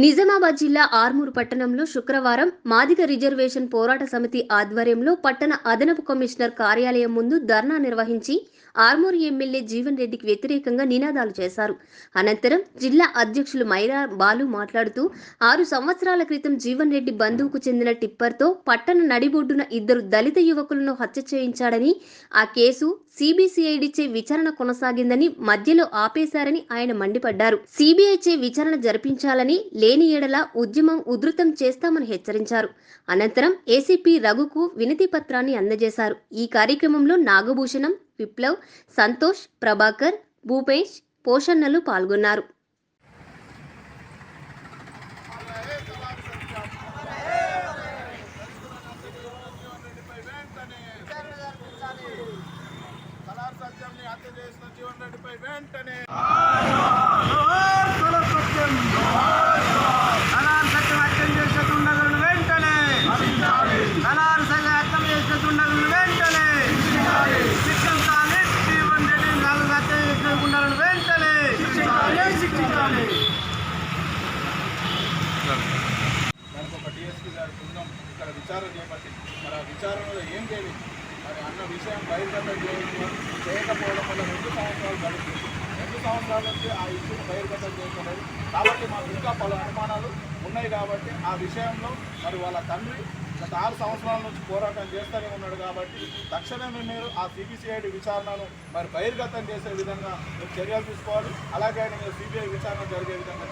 నిజామాబాద్ జిల్లా ఆర్మూరు పట్టణంలో శుక్రవారం మాదిగ రిజర్వేషన్ పోరాట సమితి ఆధ్వర్యంలో పట్టణ అదనపు కమిషనర్ కార్యాలయం ముందు ధర్నా నిర్వహించి ఆర్మూరు ఎమ్మెల్యే జీవన్ రెడ్డికి వ్యతిరేకంగా నినాదాలు చేశారు. అనంతరం జిల్లా అధ్యక్షులు మైరా బాలు మాట్లాడుతూ ఆరు సంవత్సరాల క్రితం జీవన్ రెడ్డి బంధువుకు చెందిన టిప్పర్తో పట్టణ నడిబొడ్డున ఇద్దరు దళిత యువకులను హత్య చేయించాడని ఆ కేసు సిబిసిఐడిచే విచారణ కొనసాగిందని మధ్యలో ఆపేశారని ఆయన మండిపడ్డారు. సిబిఐచే విచారణ జరిపించాలని లేని ఎడల ఉద్యమం ఉధృతం చేస్తామని హెచ్చరించారు. అనంతరం ఏసీపీ రఘుకు వినతి పత్రాన్ని అందజేశారు. ఈ కార్యక్రమంలో నాగభూషణం విప్లవ్ సంతోష్ ప్రభాకర్ భూపేష్ పోషన్నలు పాల్గొన్నారు కలార్ సత్యంని హత్య చేసిన జీవన్ రెడ్డిపై వెంటనే కలార్ సత్యం హత్యం చేసే దుండగులను వెంటనే కలార్ సత్యం హత్యం చేసే దుండగులను వెంటనే శిక్షించాలి జీవన్ రెడ్డి నాలుగు హత్య చేసిన గుండాలను వెంటనే శిక్షించాలి. మనకు ఒక డిఎస్పీ గారి బృందం ఇక్కడ విచారణ చేపట్టి మరి ఆ విచారణలో ఏం మరి అన్న విషయం బహిర్గతం చేయడం చేయకపోవడం వల్ల రెండు సంవత్సరాలు గడుస్తుంది రెండు సంవత్సరాల నుంచి ఆ ఇష్యూని బహిర్గతం చేయలేదు కాబట్టి మాకు ఇంకా పలు అనుమానాలు ఉన్నాయి కాబట్టి ఆ విషయంలో మరి వాళ్ళ తండ్రి గత ఆరు సంవత్సరాల నుంచి పోరాటం చేస్తూనే ఉన్నాడు కాబట్టి తక్షణమే మీరు ఆ సిబిసిఐడి విచారణను మరి బహిర్గతం చేసే విధంగా మీరు చర్యలు తీసుకోవాలి. అలాగే మీరు సిబిఐ విచారణ జరిగే విధంగా